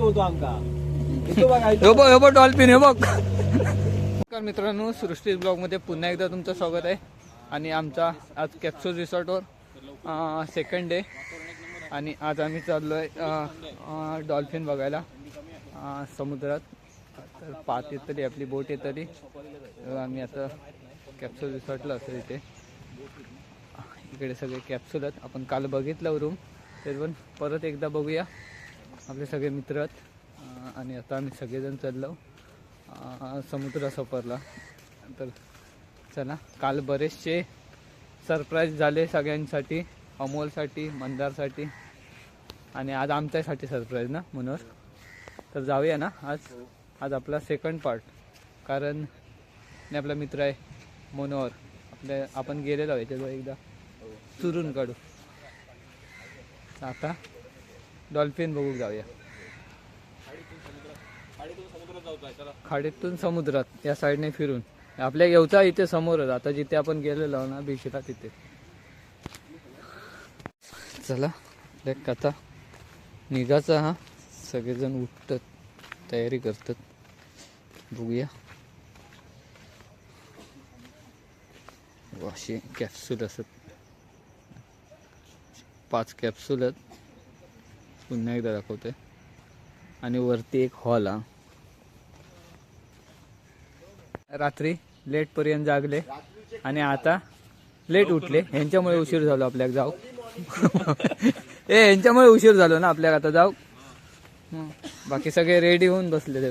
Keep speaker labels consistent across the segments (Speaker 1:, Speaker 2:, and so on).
Speaker 1: होतो आमका. बघा
Speaker 2: हे हे डॉल्फिन हे बघ. नमस्कार मित्रांनो सृष्टी ब्लॉगमध्ये पुन्हा एकदा तुमचं स्वागत आहे. आणि आमचा आज कॅप्सूल रिसॉर्टवर सेकंड डे आणि आज आम्ही चाललो आहे डॉल्फिन बघायला अं, समुद्रात. तर पाच येतली आपली बोट येतली तर आम्ही आता कॅप्सूल रिसॉर्टला असतो इथे. इकडे सगळे कॅप्सूल आहेत. आपण काल बघितलं रूम तरी पण परत एकदा बघूया. आपले सगळे मित्र आणि आता आम्ही सगळेजण चाललो. समुद्र सफरला. तर चला काल बरेचसे सरप्राईज झाले सगळ्यांसाठी अमोलसाठी मंदारसाठी. आणि आज आमच्यासाठी सरप्राईज ना मनोहर? तर जाऊया ना आज. आज आपला सेकंड पार्ट कारण आपला मित्र आहे मनोहर. आपल्या आपण गेलेलो आहे त्याचं एकदा चुरून काढू. आता डॉल्फिन बघू जाऊया. खाडीतून समुद्रात या साईडने फिरून. आपल्या येवचा इथे समोरच आता जिथे आपण गेलेलो ना बीचला तिथे. चला लेक कथा निघाचा हा. सगळेजण उठतात तयारी करतात. बघूया. असे कॅप्सूल असत. पाच कॅप्सूल आहेत. पुन्हा एकदा दाखवते. आणि वरती एक हॉल हा. रात्री लेट पर्यंत जागले आणि आता लेट उठले. ह्यांच्यामुळे उशीर झालो आपल्याक जाऊ. ए ह्यांच्यामुळे उशीर झालो ना आपल्याक आता जाऊ. बाकी सगळे रेडी होऊन बसले ते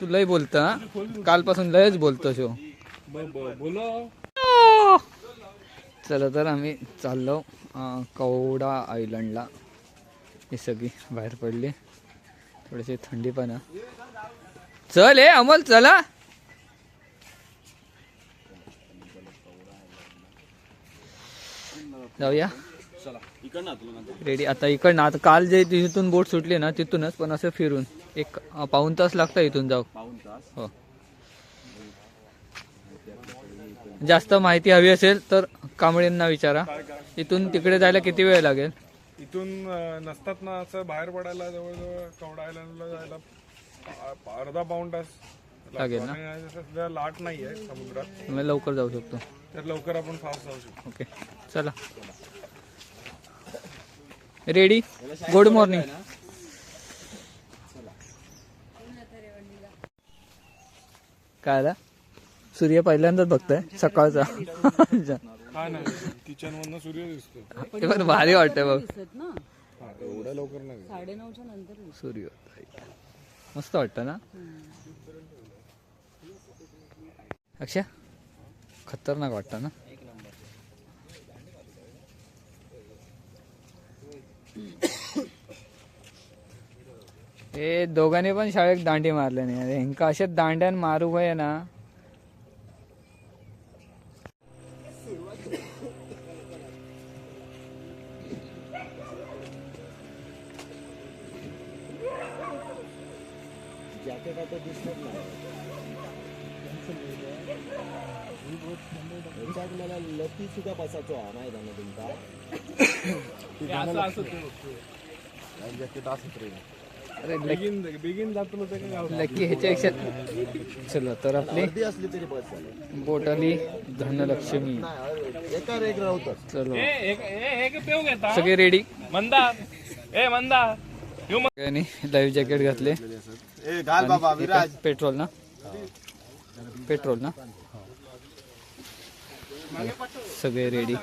Speaker 2: तू लय बोलत कालपासून लयच बोलतो शो हो.
Speaker 1: बोलो.
Speaker 2: चला तर आम्ही चाललो कवडा आयलंडला ही सगळी बाहेर पडली. थोडीशी थंडी पण चल हे अमोल चला. जाऊया.
Speaker 1: चला
Speaker 2: रेडी आता इकडनं आता काल जे तिथून बोट सुटली ना तिथूनच पण असं फिरून. एक पाऊन पाऊण तास लागतं इथून जाऊ.
Speaker 1: पाऊन तास
Speaker 2: हो. जास्त माहिती हवी असेल तर कांबळींना विचारा. इथून तिकडे जायला किती वेळ लागेल?
Speaker 3: इथून नसतात ना असं बाहेर पडायला जवळजवळ कवडा आयलंडला जायला अर्धा पाऊण तास
Speaker 2: लागेल ना?
Speaker 3: सध्या लाट नाही आहे समुद्रात
Speaker 2: लवकर जाऊ शकतो.
Speaker 3: तर लवकर आपण फास्ट जाऊ शकतो.
Speaker 2: ओके. चला. रेडी गुड मॉर्निंग काय आला सूर्य पहिल्यांदाच बघताय सकाळचा.
Speaker 3: हा नाही किचन मधनं सूर्य दिसतो
Speaker 2: ते पण भारी वाटतंय बघ.
Speaker 4: दिसत ना?
Speaker 3: एवढ्या लवकर नाही.
Speaker 4: साडे नऊच्या नंतर.
Speaker 2: सूर्य मस्त वाटतं ना? अक्षय खतरनाक वाटतं ना? हे दोघांनी पण शाळेत दांडी मारले नाही अरे ह्यांका असेच दांड्यान मारू होय ना.
Speaker 1: मला लती सुद्धा बसायचो हा माहिती आहे ना तुमचा जॅकेट असत रे
Speaker 2: अरे
Speaker 3: बिगिन बिगिन जातो ते काय
Speaker 2: लकी ह्याच्या चला तर आपली
Speaker 1: असली तरी बस झालं
Speaker 2: बोटाली धनलक्ष्मी.
Speaker 1: नाही एका रेग राहतात
Speaker 2: चलो. सगळे रेडी
Speaker 3: मंदार ए मंदार
Speaker 2: लाईव्ह जॅकेट घातले.
Speaker 1: ए घाल बाबा विराज.
Speaker 2: पेट्रोल ना? पेट्रोल ना? सगळे रेडी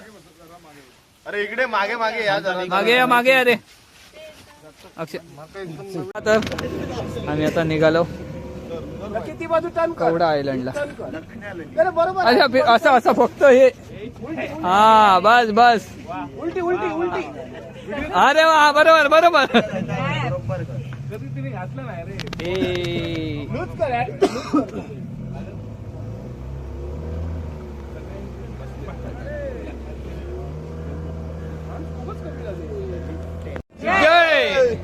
Speaker 1: अरे इकडे मागे मागे या जरा.
Speaker 2: मागे या मागे या रे. अक्षय. आता आम्ही आता निघालो. कवडा आयलंडला फि- असं असं फक्त हे. हा बस बस. अरे वा बरोबर बरोबर. ए. जय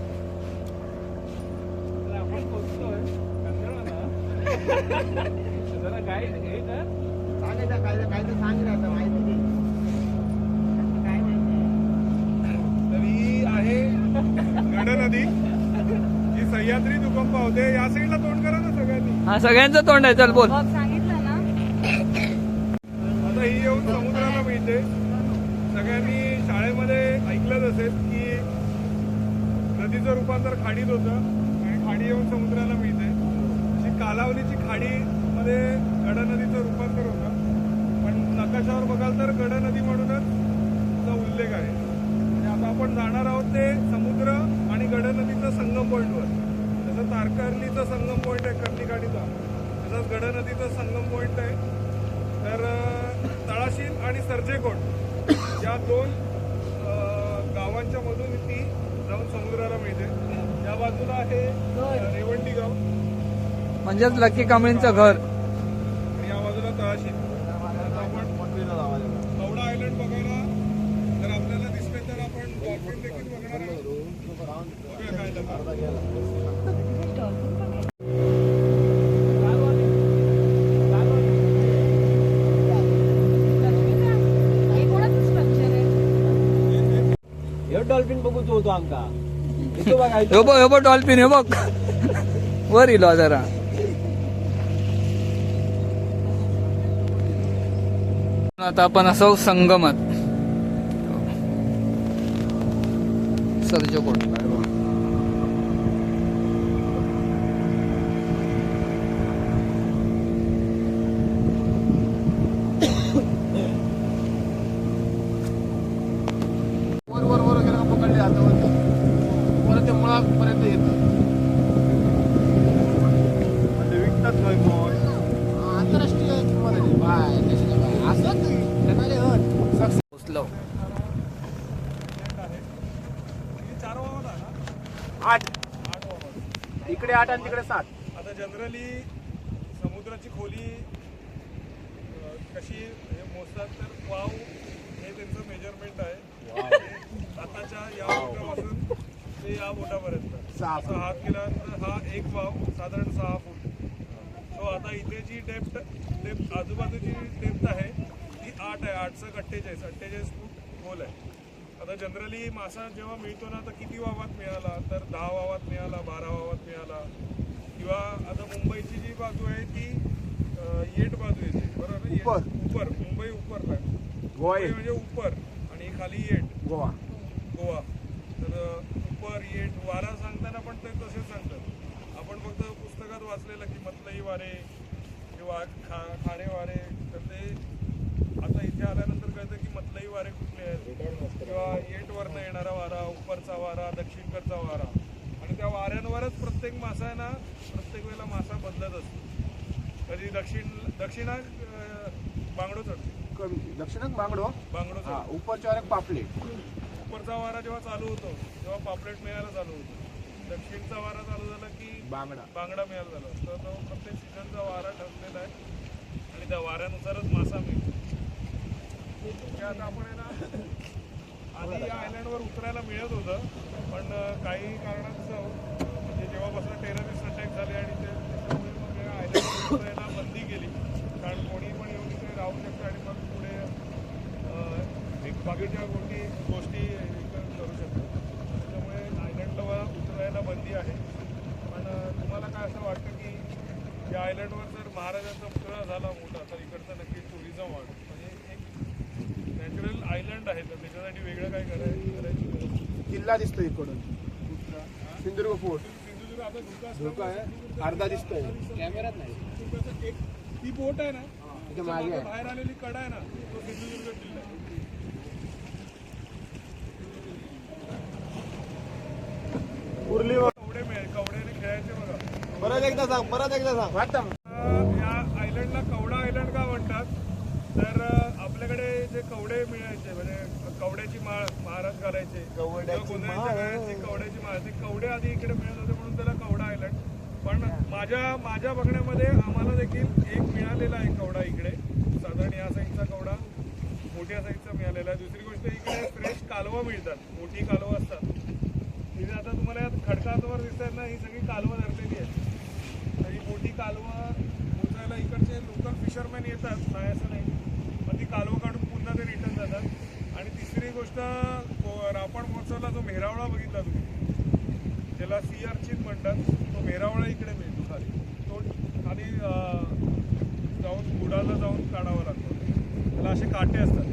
Speaker 3: तरी आहे गड नदी ही सह्याद्री दुखम पावते या साईडला तोंड करा ना सगळ्यांनी
Speaker 2: हा सगळ्यांचं तोंड आहे. चल बोल.
Speaker 4: बघ सांगितलं ना.
Speaker 3: आता ही येऊन समुद्राला मिळते. सगळ्यांनी शाळेमध्ये ऐकलंच असेल की नदीचं रूपांतर खाडीत होतं आणि खाडी येऊन समुद्राला मिळते अशी कालावधीची खाडीमध्ये गडा नदीचं रूपांतर होतं पण नकाशावर बघाल तर गडा नदी म्हणूनच चा उल्लेख आहे आणि आता आपण जाणार आहोत ते समुद्र आणि गडा नदीचं संगम पॉईंटवर कर्लीचा संगम पॉईंट आहे कर्ली गाडीचा. तसंच गड नदीचा संगम पॉईंट आहे. तर तळाशील आणि सर्जेकोट या दोन गावांच्या मधून ती जाऊन समुद्राला मिळते. या बाजूला आहे रेवंडी गाव.
Speaker 2: म्हणजेच लकी कांबळींचं घर
Speaker 3: आणि या बाजूला तळाशील आता आपण कवडा आयलंड बघायला जर आपल्याला दिसले तर आपण डॉल्फिन देखील बघणार आहोत बघूया काय झालं.
Speaker 4: हे कोणाचं स्ट्रक्चर आहे
Speaker 1: डॉल्फिन बघूच होतो आमका इथं बघा
Speaker 2: हे बघ हे बघ डॉल्फिन हे बघ. वर इलो जरा. आता आपण असो संगमात. हो. सर्जकोट
Speaker 1: वर वर वर गेलं का पकडले हातावरती परत ते मुळापर्यंत येतं म्हणजे विकतात काय मग आंतरराष्ट्रीय किंमत आहे बाय त्याची बाय असं त्यांना हट
Speaker 2: पोचलो
Speaker 3: किती चार वावत आहे ना
Speaker 1: आठ
Speaker 3: आठ वावत
Speaker 1: इकडे आठ आणि तिकडे सात.
Speaker 3: आता जनरली समुद्राची खोली कशी हे मोजतात तर वाव हे त्यांचं मेजरमेंट आहे. आताच्या या बोटापासून ते या बोटापर्यंत.
Speaker 1: सहा
Speaker 3: असा हात केल्यानंतर हा एक वाव साधारण सहा फूट. सो आता इथे जी डेप्थ डेप्थ आजूबाजूची डेप्थ आहे ती आठ आहे. आठचं अठ्ठेचाळीस अठ्ठेचाळीस फूट खोल आहे. आता जनरली मासा जेव्हा मिळतो ना तर किती वावात मिळाला? तर दहा वावात मिळाला बारा वावात मिळाला. किंवा आता मुंबईची जी बाजू आहे ती येट बाजू येते बरोबर
Speaker 1: उपर.
Speaker 3: उपर. मुंबई मुंबई म्हणजे उपर आणि खाली येट.
Speaker 1: गोवा.
Speaker 3: गोवा. तर उपर येट वारा सांगताना पण ते तसेच सांगतात. आपण फक्त पुस्तकात वाचलेलं की मतलई वारे किंवा खा खाणे वारे तर ते आता इथे आल्यानंतर कळतं की मतलई वारे कुठले आहेत? किंवा येटवरनं येणारा वारा उपरचा वारा दक्षिणकडचा वारा. आणि त्या वाऱ्यांवरच प्रत्येक मासा आहे ना प्रत्येक वेळेला मासा बदलत असतो. कधी दक्षिण दक्षिणात अं, बांगडो चढतो.
Speaker 1: कमी. दक्षिणात बांगडो?
Speaker 3: बांगडो
Speaker 1: हा
Speaker 3: चढतो.
Speaker 1: उपरच्या एक पापलेट.
Speaker 3: उपरचा वारा जेव्हा चालू होतो तेव्हा पापलेट मिळायला चालू होतो. दक्षिणचा वारा चालू झाला की
Speaker 1: बांगडा.
Speaker 3: बांगडा मिळायला झाला तर तो प्रत्येक सीझनचा वारा ठरलेला आहे. आणि त्या वाऱ्यानुसारच मासा मिळतो. ते आपण आहे ना आधी या आयलँडवर उतरायला मिळत होतं पण काही कारणास्तव म्हणजे जेव्हापासून टेररिस्ट अटॅक झाले आणि ते त्याच्यामुळे मग या आयलंडवर उतरायला बंदी केली कारण कोणी पण येऊन तिथे राहू शकतं आणि मग पुढे एक बाकीच्या गोष्टी गोष्टी करू शकतात त्याच्यामुळे आयलँडला उतरायला बंदी आहे. पण तुम्हाला काय असं वाटतं की या आयलंडवर जर महाराजांचा पुतळा झाला मोठा तर इकडचं नक्की टुरिझम वाढ म्हणजे एक नॅचरल आयलंड आहे तर त्याच्यासाठी वेगळं काय करायचं करायची गरज नाही.
Speaker 1: किल्ला दिसतो इकडून. सिंधुदुर्ग फोर्ट.
Speaker 3: सिंधुदुर्ग धोका
Speaker 1: आहे. अर्धा दिसतोय. कॅमेऱ्यात नाही.
Speaker 3: ती बोट आहे ना
Speaker 1: मागे
Speaker 3: बाहेर आलेली कडा आहे ना तो सिंधुदुर्ग किल्ला.
Speaker 1: उरली
Speaker 3: कवडे मिळेल कवड्याने खेळायचे बघा.
Speaker 1: परत एकदा सांग परत एकदा सांग.
Speaker 3: या आयलंडला कवडा आयलंड का म्हणतात? तर आपल्याकडे जे कवडे मिळायचे म्हणजे कवड्याची माळ महाराज घालायचे.
Speaker 1: कवड्याची माळ.
Speaker 3: ती कवड्याची माळ. ते कवडे आधी इकडे मिळत होते म्हणून त्याला कवडा आयलंड पण माझ्या माझ्या बघण्यामध्ये आम्हाला देखील एक मिळालेला आहे कवडा इकडे. साधारण या साईजचा कवडा मोठ्या साईजचा मिळालेला आहे. दुसरी गोष्ट इकडे फ्रेश कालवा मिळतात. मोठी कालवं असतात. तिथे आता तुम्हाला या खडकांवर दिसतात ना ही सगळी कालवं धरलेली आहेत. तर ही मोठी कालवं पोचायला इकडचे लोकल फिशरमॅन येतात. नाही असं नाही. मग ती कालवं दुसरी गोष्ट रापण महोत्सवला जो मेहरावळा बघितला तुम्ही ज्याला सी आर चीन म्हणतात तो मेहरावळा इकडे मिळतो खाली. तो खाली जाऊन गुडाला जाऊन काढावा लागतो. त्याला असे काटे असतात.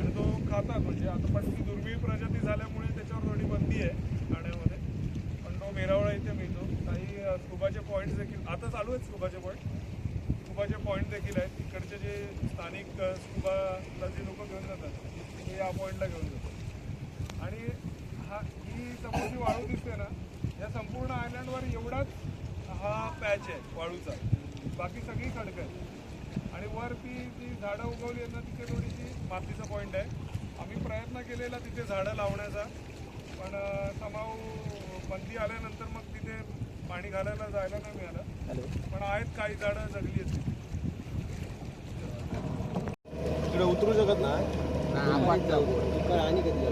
Speaker 3: आणि तो खातात म्हणजे आता पण ती दुर्मिळ प्रजाती झाल्यामुळे त्याच्यावर थोडी बंदी आहे खाण्यामध्ये. पण तो मेरावळा इथे मिळतो. काही स्कुबाचे पॉईंट्स देखील आता चालू आहेत स्कुबाचे पॉईंट स्कुबाचे पॉईंट देखील आहेत. तिकडचे जे स्थानिक स्कुबाला जे लोक घेऊन जातात ते या पॉईंटला घेऊन जातात आणि हा ही समोरची वाळू दिसते ना या संपूर्ण आयलंडवर एवढाच हा पॅच आहे वाळूचा. बाकी सगळी खडकं आहे आणि वर ती जी झाडं उगवली आहेत ना तिथे थोडीशी मातीचा पॉईंट आहे. आम्ही प्रयत्न केलेला तिथे झाडं लावण्याचा. पण समाव बंदी आल्यानंतर मग तिथे पाणी घालायला जायला नाही मिळालं. पण आहेत काही झाडं जगली आहेत. तिथे.
Speaker 1: इकडे उतरू शकत ना
Speaker 4: आणि कधी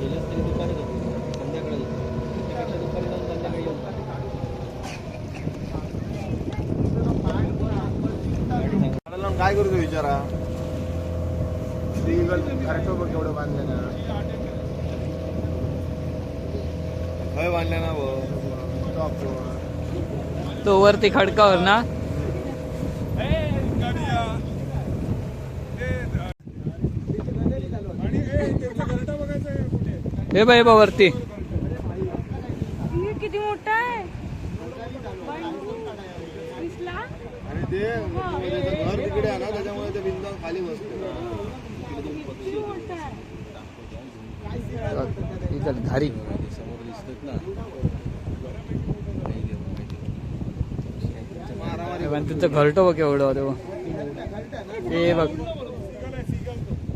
Speaker 4: गेलंच तरी दुपारी संध्याकाळी दुपारी जाऊन संध्याकाळी
Speaker 1: काय करतो विचारा? सिंगल खरटो बघ केवढं बांधलं ना. खय बांधल्या ना बघ
Speaker 2: तो वरती खडकावर ना
Speaker 3: गाडी या. ते, अ, आणि ए, त्यांचा घरटा बघायचा आहे कुठे
Speaker 2: हे बा हे बा वरती
Speaker 5: हे किती मोठा आहे दिसला
Speaker 1: आणि ते त्याचं घर तिकडे आहे ना त्याच्यामुळे ते बिंदा खाली बसते
Speaker 5: किती मोठा आहे?
Speaker 2: इकडे घारी
Speaker 4: समोर दिसतात ना
Speaker 2: हे बघ, तुमचं घरटं बघ एवढं होतं बघ. हे बघ.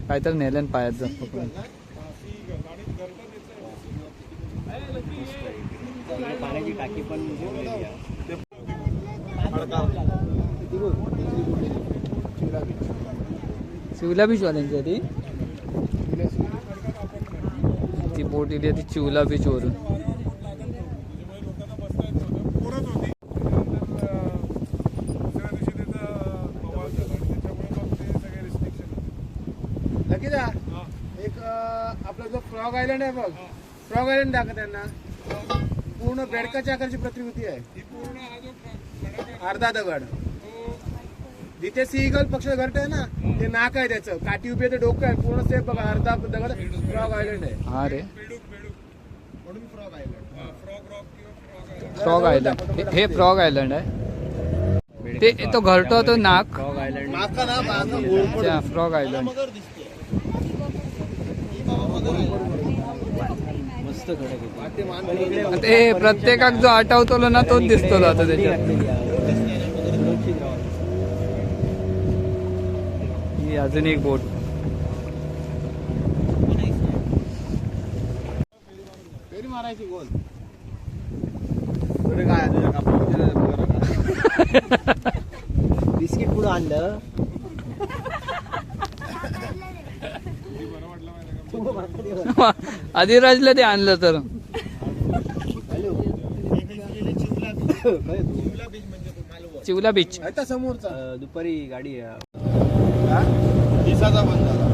Speaker 2: काय तर नेलं पायात
Speaker 4: टाकी पण
Speaker 2: चिवला बीच वाल्यांची आहे ती? ती बोट इली ती चिवला बीच वरून.
Speaker 3: पोरच होती त्यानंतर अ, दुसऱ्या दिवशी त्याचा बवाल झाला आणि त्याच्यामुळे मग ते सगळे रिस्ट्रिक्शन
Speaker 1: लगेच आ. एक आपला जो फ्रॉग आयलंड आहे बघ. फ्रॉग आयलंड दाखव त्यांना. पूर्ण बेडकाच्या आकारची प्रतिकृती आहे. अर्धा दगड. जिथे सीगल पक्षाचं घरट आहे ना ते नाक आहे त्याचं. काठी उभी ते डोकं आहे. पूर्ण सेफ बघा अर्धा दगड फ्रॉग आयलंड आहे.
Speaker 2: हा रे.
Speaker 3: बेडूक बेडूक.
Speaker 1: म्हणून फ्रॉग आयलंड
Speaker 3: फ्रॉग रॉक किंवा फ्रॉग आहे
Speaker 2: फ्रॉग आयलंड हे- हे फ्रॉग आयलंड आहे. ते तो घरटो तो नाक.
Speaker 4: फ्रॉग आयलंड आहे
Speaker 1: ते.
Speaker 2: प्रत्येकाक जो आठवतो ना तोच दिसतो आता त्याच्यात. ही अजून एक बोट.
Speaker 1: फेरी मारायची गोल. काय
Speaker 4: बिस्किट पुढं आणलं?
Speaker 2: आदिराजला ते आणलं तर. चिवला बीच
Speaker 1: आता समोरचा.
Speaker 4: दुपारी गाडी.
Speaker 1: दिसाचा बंद झाला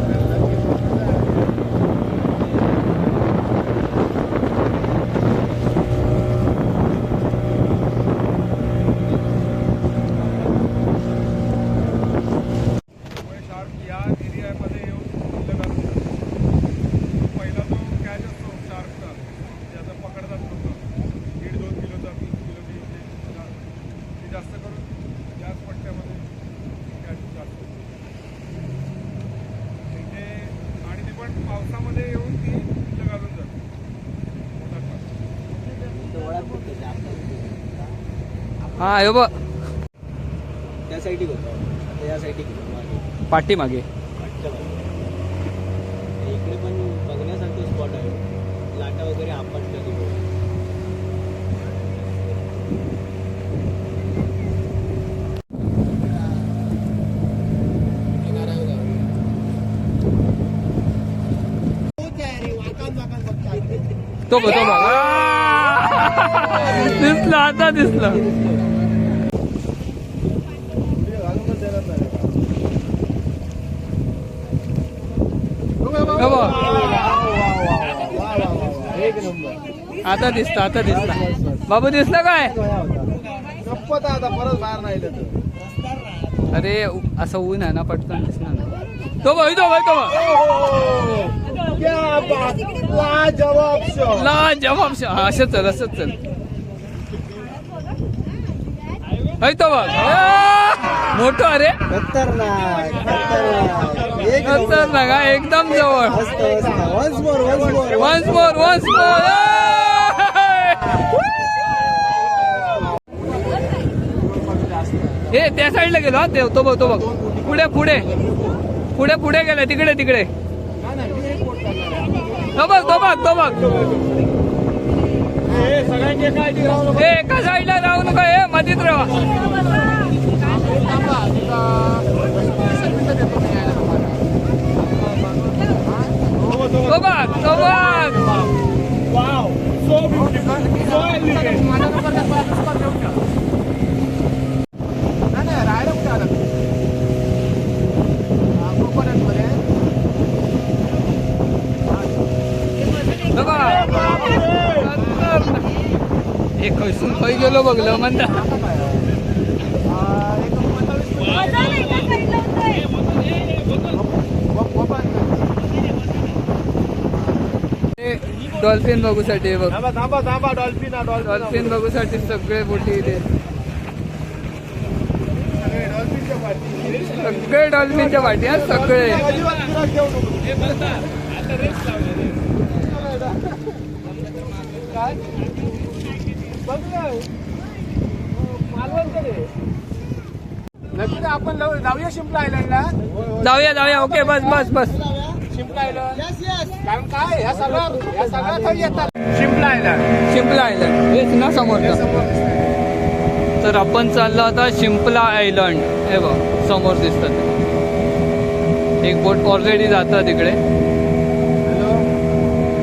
Speaker 3: त्यामुळे शार्क या एरियामध्ये येऊन किल्ले घालून जातात. पहिला जो कॅच असतो शार्कचा ज्याचा पकडतात लोक दीड दोन किलोचा तीन किलोची जे शार्क, ते जास्त करून याच पट्ट्यामध्ये कॅच जास्त होते. इथे आणि ती पण पावसामध्ये येऊन ती किल्ले घालून जाते मोठा शार्क.
Speaker 2: हा हे बघ
Speaker 4: त्या साईडला होतो या साईडला गेलो मागे.
Speaker 2: पाठीमागे.
Speaker 4: इकडे पण बघण्यासारखं स्पॉट आहे. लाटा वगैरे तिकडे
Speaker 2: तो बघ तो बघ. दिसला आता दिसला हे बघ. आता दिसता आता दिसता. बाबू दिसला काय?
Speaker 1: संपत आता परत बाहेर नाही.
Speaker 2: अरे असं ऊन आहे ना पटकन दिसणार नाही. तो बघ तो बघ तो. ला जवाब श- हा, असंच चल असंच चल. है तो बघ! मोठं अरे.
Speaker 4: खतरनाक
Speaker 2: ना एकदम जवळ.
Speaker 4: मस्त मस्त. Once more once more
Speaker 2: once more once more हे त्या साईडला गेलो हा ते तो बघ तो बघ. पुढे पुढे. पुढे. पुढे गेला तिकडे तिकडे. तो बघ तो बघ तो बघ. हे एका साईडला राहू नका. हे मधीत राहा. तो बघ तो बघ.
Speaker 1: नाही, नाही, राहायला कुठे आला तू? हा, कोकोनटमध्ये.
Speaker 2: तो बघ हे खैसून खै गेलो बघलं म्हणता. डॉल्फिन बघूसाठी हे बघ
Speaker 1: डॉल्फिन डॉल्फिन
Speaker 2: डॉल्फिन बघूसाठी सगळे बोटी इथे
Speaker 1: अरे, डॉल्फिनच्या पाठी.
Speaker 2: सगळे डॉल्फिनच्या वाटी हा सगळे.
Speaker 1: नक्की आपण जाऊ- जाऊया शिंपला आयलंडला
Speaker 2: जाऊया जाऊया. ओके बस बस बस.
Speaker 1: शिंपला आयलंड कारण काय? ह्या सगळ्या ह्या सगळ्या थोडी येतात. शिंपला आयलंड
Speaker 2: शिंपला आयलंड हेच ना समोर तर आपण चाललो आता शिंपला आयलंड. हे बघ समोर दिसतात एक बोट ऑलरेडी जातं तिकडे.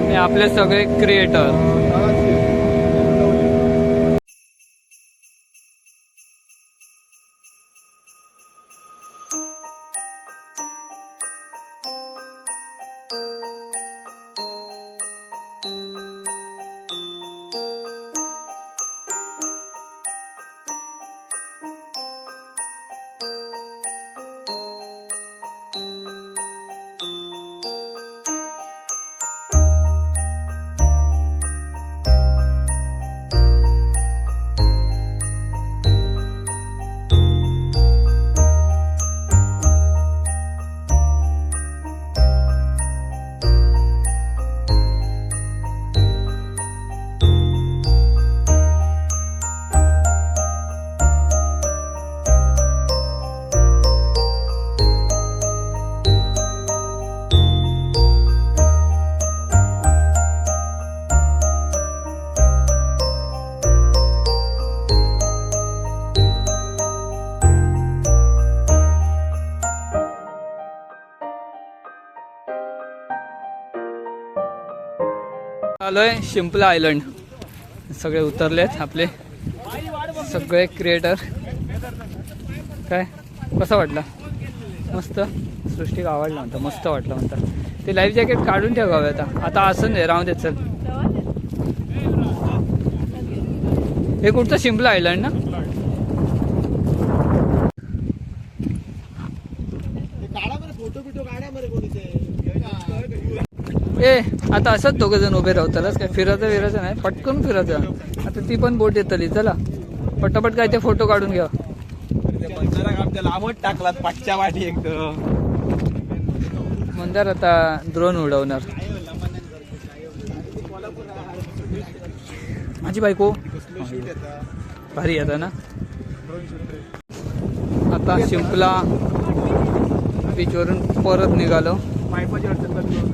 Speaker 2: आणि आपले सगळे क्रिएटर आलोय शिंपला आयलंड. सगळे उतरलेत आपले. सगळे क्रिएटर काय? कसा वाटला? मस्त. सृष्टीक आवडला म्हणता. मस्त वाटलं म्हणता. ते लाईफ जॅकेट काढून ठेवावे आता. आता असं नाही राहून देत चल. हे कुठचं? शिंपला आयलंड ना. ए आता असंच दोघं जण उभे राहतालच काय फिरायचं फिरायचं नाही. पटकन फिरायचं. आता ती पण बोट येतली चला. पटापट काय ते फोटो काढून घ्या.
Speaker 4: आमच्या लांबच टाकलात पाठच्या वाटी एकदम.
Speaker 2: मंदार आता ड्रोन उडवणार. माझी बायको. भारी आता ना. आता शिंपला बीचवरून परत निघालो
Speaker 1: पायपाची अडचण करतो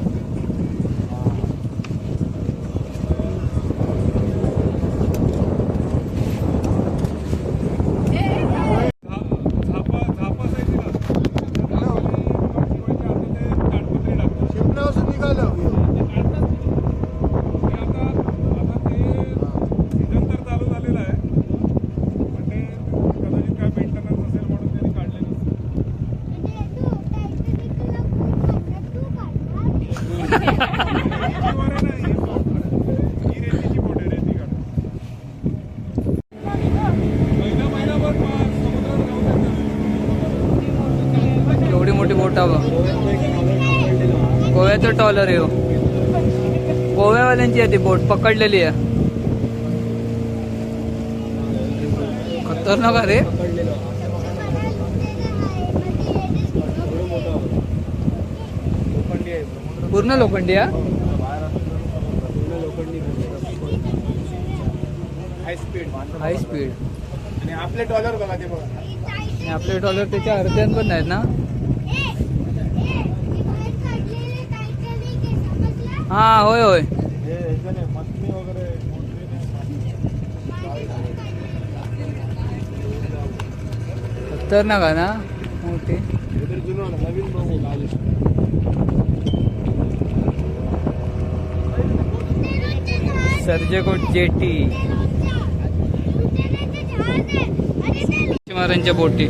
Speaker 3: झापा झापा असायची ना शिवायच्या आता ते ताडपत्री टाकतात
Speaker 1: शिंपल्यापासून निघालो
Speaker 3: ते आता आता ते सीझन तर चालू झालेलं आहे पण ते कदाचित काय मेंटेनन्स असेल म्हणून त्यांनी काढले नसेल रेतीवर आहे ना, ही- ही रेतीची बोट आहे रेती काढ पहिला
Speaker 2: कोणतं टॉलर आहे हो? गोव्यावाल्यांची आहे ती बोट पकडलेली आहे. खतरनाक आहे पूर्ण लोखंडी आहे?
Speaker 1: हाय स्पीड
Speaker 2: हाय स्पीड
Speaker 1: आणि आपले डॉलर बघा ते बघा.
Speaker 2: आणि आपले डॉलर त्याच्या अर्ध्यान पण नाहीत ना? हा होय होय. खतरनाक आहे ना? मोठी. सर्जेकोट जेटी. मच्छीमारांच्या बोटी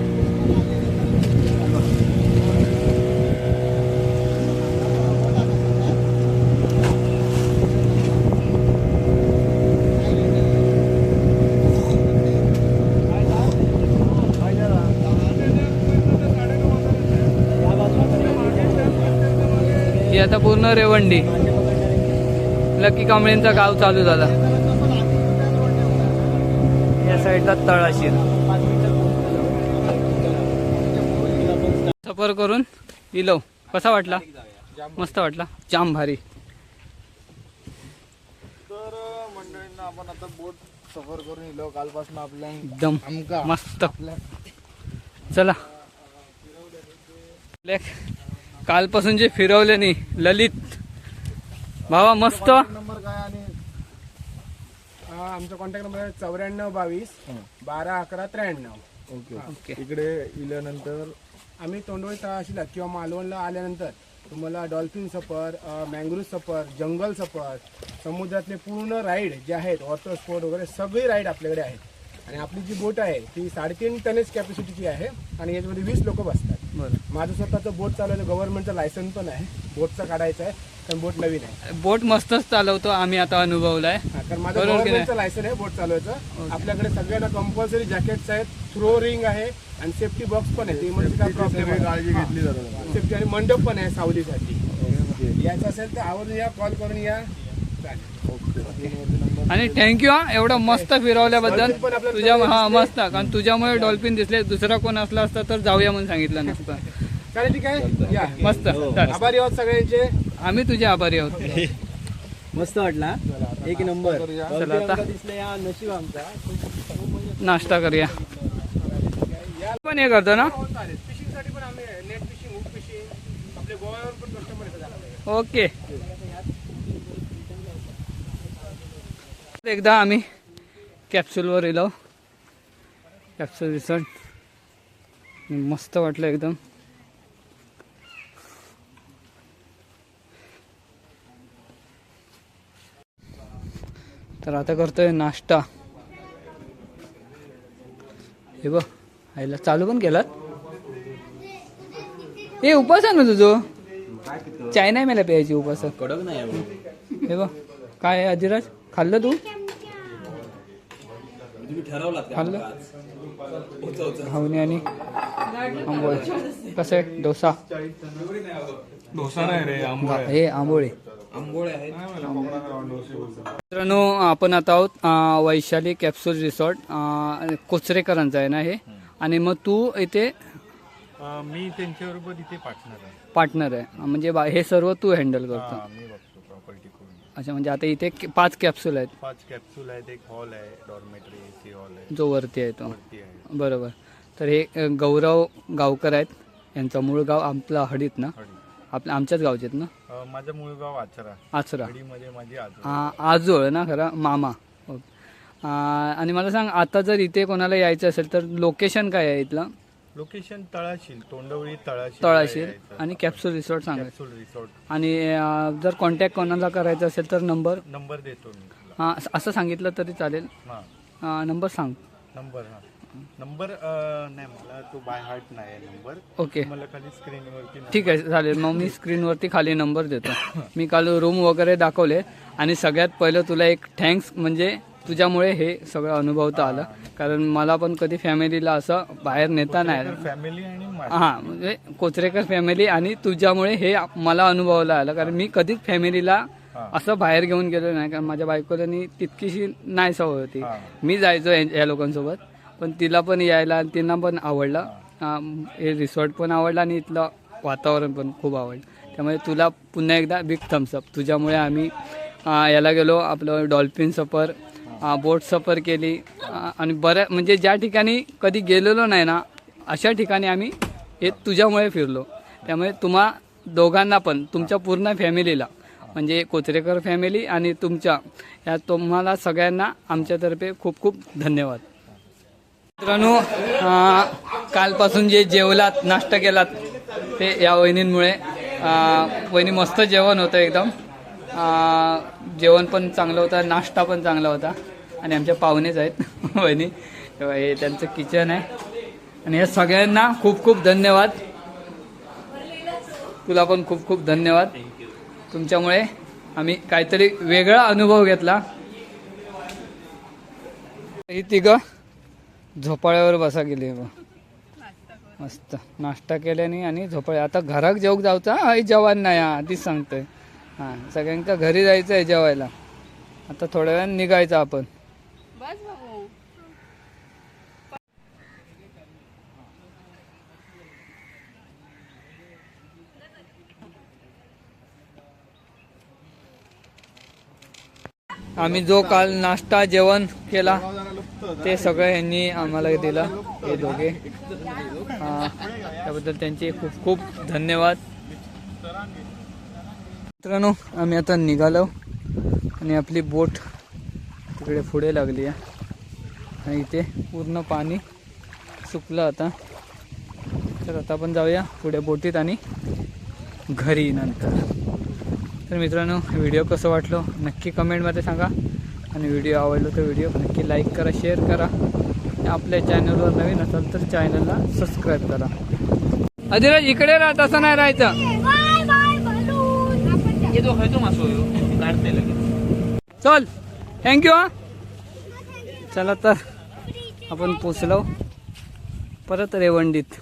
Speaker 2: ही आता पूर्ण रेवंडी. लकी कांबळेंचा गाव चालू झाला. या साईडला तळाशीर सफर करून इलो कसा वाटला? मस्त वाटला. जाम भारी.
Speaker 1: तर मंडळींना आपण आता बोट सफर करून इलो कालपासून आपल्या
Speaker 2: एकदम मस्त. चला. ले- कालपासून जे फिरवले नाही ललित. भावा मस्त.
Speaker 1: नंबर काय आणि? हा, आमचा कॉन्टॅक्ट नंबर आहे चौऱ्याण्णव बावीस बारा अकरा त्र्याण्णव.
Speaker 3: ओके.
Speaker 2: ओके.
Speaker 3: इकडे इल्यानंतर?
Speaker 1: आम्ही तोंडवळी तळाशीला किंवा मालवणला आल्यानंतर. तुम्हाला डॉल्फिन सफर मँग्रोव सफर जंगल सफर समुद्रातले पूर्ण राईड जे आहेत वॉटर स्पोर्ट वगैरे सगळे राईड आपल्याकडे आहेत. आणि आपली जी बोट आहे ती साडेतीन टनेज कॅपॅसिटीची आहे आणि याच्यामध्ये वीस लोक बसतात.
Speaker 2: बरं.
Speaker 1: माझं स्वतःचं बोट चालवायचं गव्हर्नमेंटचं लायसन पण आहे. बोटचं काढायचं आहे कारण बोट नवीन आहे.
Speaker 2: बोट मस्तच चालवतो आम्ही आता अनुभवलाय.
Speaker 1: हा, कारण माझं
Speaker 2: बरोबर की नाही?
Speaker 1: गव्हर्नमेंटचं लायसन आहे बोट चालवायचं. आपल्याकडे सगळ्यांना कंपल्सरी जॅकेट्स आहेत थ्रो रिंग आहे आणि सेफ्टी बॉक्स पण आहे. इमर्जन्सी काय प्रॉब्लेम
Speaker 3: काळजी घेतली जातात
Speaker 1: सेफ्टी आणि मंडप पण आहे सावलीसाठी. याचं असेल तर आवर्जून या कॉल करून या.
Speaker 2: आणि थँक्यू हा. एवढं मस्त फिरवल्याबद्दल. तुझ्या हा. मस्त. कारण तुझ्यामुळे डॉल्फिन दिसले. दुसरा कोण असला असता तर जाऊया म्हणून सांगितलं नसतं.
Speaker 1: चालेल ठीक आहे. या.
Speaker 2: मस्त.
Speaker 1: आभारी आहोत सगळ्यांचे.
Speaker 2: आम्ही तुझे आभारी आहोत.
Speaker 4: मस्त वाटला. एक नंबर.
Speaker 2: चला आता.
Speaker 4: दिसलं या नशीब आमचा.
Speaker 2: नाश्ता करूया. पण हे करतो ना.
Speaker 1: हो, चालेल फिशिंगसाठी पण आम्ही नेट फिशिंग हुक फिशिंग आपले गोव्यावर पण कस्टमर येतात
Speaker 2: ओके एकदा आम्ही कॅप्सूलवर येलो. कॅप्सूल रिसॉर्ट मस्त वाटलं एकदम. तर आता करतोय नाश्ता. हे बघ आईला चालू पण केलात? हे उपास आहे ना तुझं? चाय नाही मला प्यायची उपास
Speaker 4: कडक नाही
Speaker 2: हे बघ काय आहे अजिराज खाल्लं तू? खाल्लं? आणि आंबोळे. कसं आहे? डोसा?
Speaker 3: डोसा नाही रे आंबोळी
Speaker 2: हे आंबोळे. मित्रांनो आपण आता आहोत वैशाली कॅप्सूल रिसॉर्ट कोचरेकरांचं आहे ना हे? आणि मग तू इथे
Speaker 3: मी त्यांच्याबरोबर इथे पार्टनर आहे.
Speaker 2: पार्टनर आहे. म्हणजे बा- हे सर्व तू हँडल करतो
Speaker 3: मी बघतो प्रॉपर्टी करून
Speaker 2: अच्छा म्हणजे आता इथे के- पाच कॅप्सूल आहेत.
Speaker 3: पाच कॅप्सूल आहेत एक हॉल आहे डॉर्मेटरी एसी हॉल आहे.
Speaker 2: जो वरती आहे तो.
Speaker 3: वरती आहे.
Speaker 2: बरोबर. तर हे अं, गौरव गावकर आहेत. यांचं मूळ गाव आपलं हडीत ना?
Speaker 3: हडी
Speaker 2: आपल्या आमच्याच गावचे आहेत ना?
Speaker 3: अं, माझं मूळ गाव आचरा.
Speaker 2: आचरा.
Speaker 3: हडीमध्ये माझी
Speaker 2: आ- आजोळ ना खरा? मामा. ओके. आ, आणि मला सांग आता जर इथे कोणाला यायचं असेल तर लोकेशन काय आहे इथलं?
Speaker 3: लोकेशन तळाशील तोंडवळी तळाशील.
Speaker 2: तळाशीर आणि कॅप्सूल रिसॉर्ट सांगायचं
Speaker 3: कॅप्सूल रिसॉर्ट
Speaker 2: आणि जर कॉन्टॅक्ट कोणाला करायचा असेल तर नंबर
Speaker 3: नंबर देतो मी तुला.
Speaker 2: हा असं सांगितलं तरी चालेल.
Speaker 3: हा.
Speaker 2: नंबर सांग.
Speaker 3: नंबर हा. नंबर अं, नाही मला तो बाय हार्ट नाही आहे नंबर
Speaker 2: ओके
Speaker 3: मला खाली स्क्रीनवरती
Speaker 2: ठीक आहे चालेल. मग मी स्क्रीनवरती खाली नंबर देतो. मी काल रूम वगैरे दाखवले आणि सगळ्यात पहिलं तुला एक थँक्स म्हणजे तुझ्यामुळे हे सगळं अनुभवता आलं. कारण मला पण कधी फॅमिलीला असं बाहेर नेता नाही.
Speaker 3: फॅमिली आणि
Speaker 2: हां म्हणजे कोचरेकर फॅमिली आणि तुझ्यामुळे हे मला अनुभवलं आलं. कारण मी कधीच फॅमिलीला असं बाहेर घेऊन गेलो नाही. कारण माझ्या बायकोला तितकीशी नाही सवय होती. मी जायचो या लोकांसोबत. पण तिला पण यायला आणि तिला पण आवडलं. हे. रिसॉर्ट पण आवडलं आणि इथलं वातावरण पण खूप आवडलं. त्यामुळे तुला पुन्हा एकदा बिग थम्सअप तुझ्यामुळे आम्ही याला गेलो आपलं डॉल्फिन सफर. बोट सफर केली. आणि बऱ्या म्हणजे ज्या ठिकाणी कधी गेलेलो नाही ना अशा ठिकाणी आम्ही हे तुझ्यामुळे फिरलो. त्यामुळे तुम्हा दोघांना पण तुमच्या पूर्ण फॅमिलीला म्हणजे कोचरेकर फॅमिली आणि तुमच्या या तुम्हाला सगळ्यांना आमच्यातर्फे खूप खूप धन्यवाद. मित्रांनो कालपासून जे जेवलात नाश्ता केलात ते या वहिनींमुळे वहिनी मस्त जेवण होतं एकदम. जेवण पण चांगलं होतं नाश्ता पण चांगला होता. आणि आमच्या पाहुणेच आहेत वहिनी. हे त्यांचं किचन आहे. आणि या सगळ्यांना खूप खूप धन्यवाद. तुला पण खूप खूप धन्यवाद. तुमच्यामुळे आम्ही काहीतरी वेगळा अनुभव घेतला. ही तिघं झोपाळ्यावर बसा गेली बा मस्त. नाश्ता केल्याने आणि झोपाळे आता घरात जेवक जाऊचा हा जेवण नाही हा आधीच सांगतोय. हां सगळ्यांका घरी जायचं आहे जेवायला. आता थोड्या वेळाने निघायचं आपण. आम्ही जो काल नाश्ता जेवण केला ते सगळं यांनी आम्हाला दिलं हे दोघे. हा, त्याबद्दल त्यांचे खूप खूप धन्यवाद. मित्रांनो आम्ही आता निघालो आणि आपली बोट तिकडे पुढे लागली आहे. आणि इथे पूर्ण पाणी सुकलं आता. तर आता आपण जाऊया पुढे बोटीत आणि घरी नंतर. तर मित्रांनो व्हिडिओ कसं वाटलं नक्की कमेंटमध्ये सांगा. आणि व्हिडिओ आवडलो तर व्हिडिओ नक्की लाईक करा शेअर करा. आणि आपल्या चॅनलवर नवीन असाल तर चॅनलला सबस्क्राईब करा. अधिराज इकडे राहत असं नाही राहायचं. चल थँक्यू हा. चला तर आपण पोचलो. परत रेवंडीत.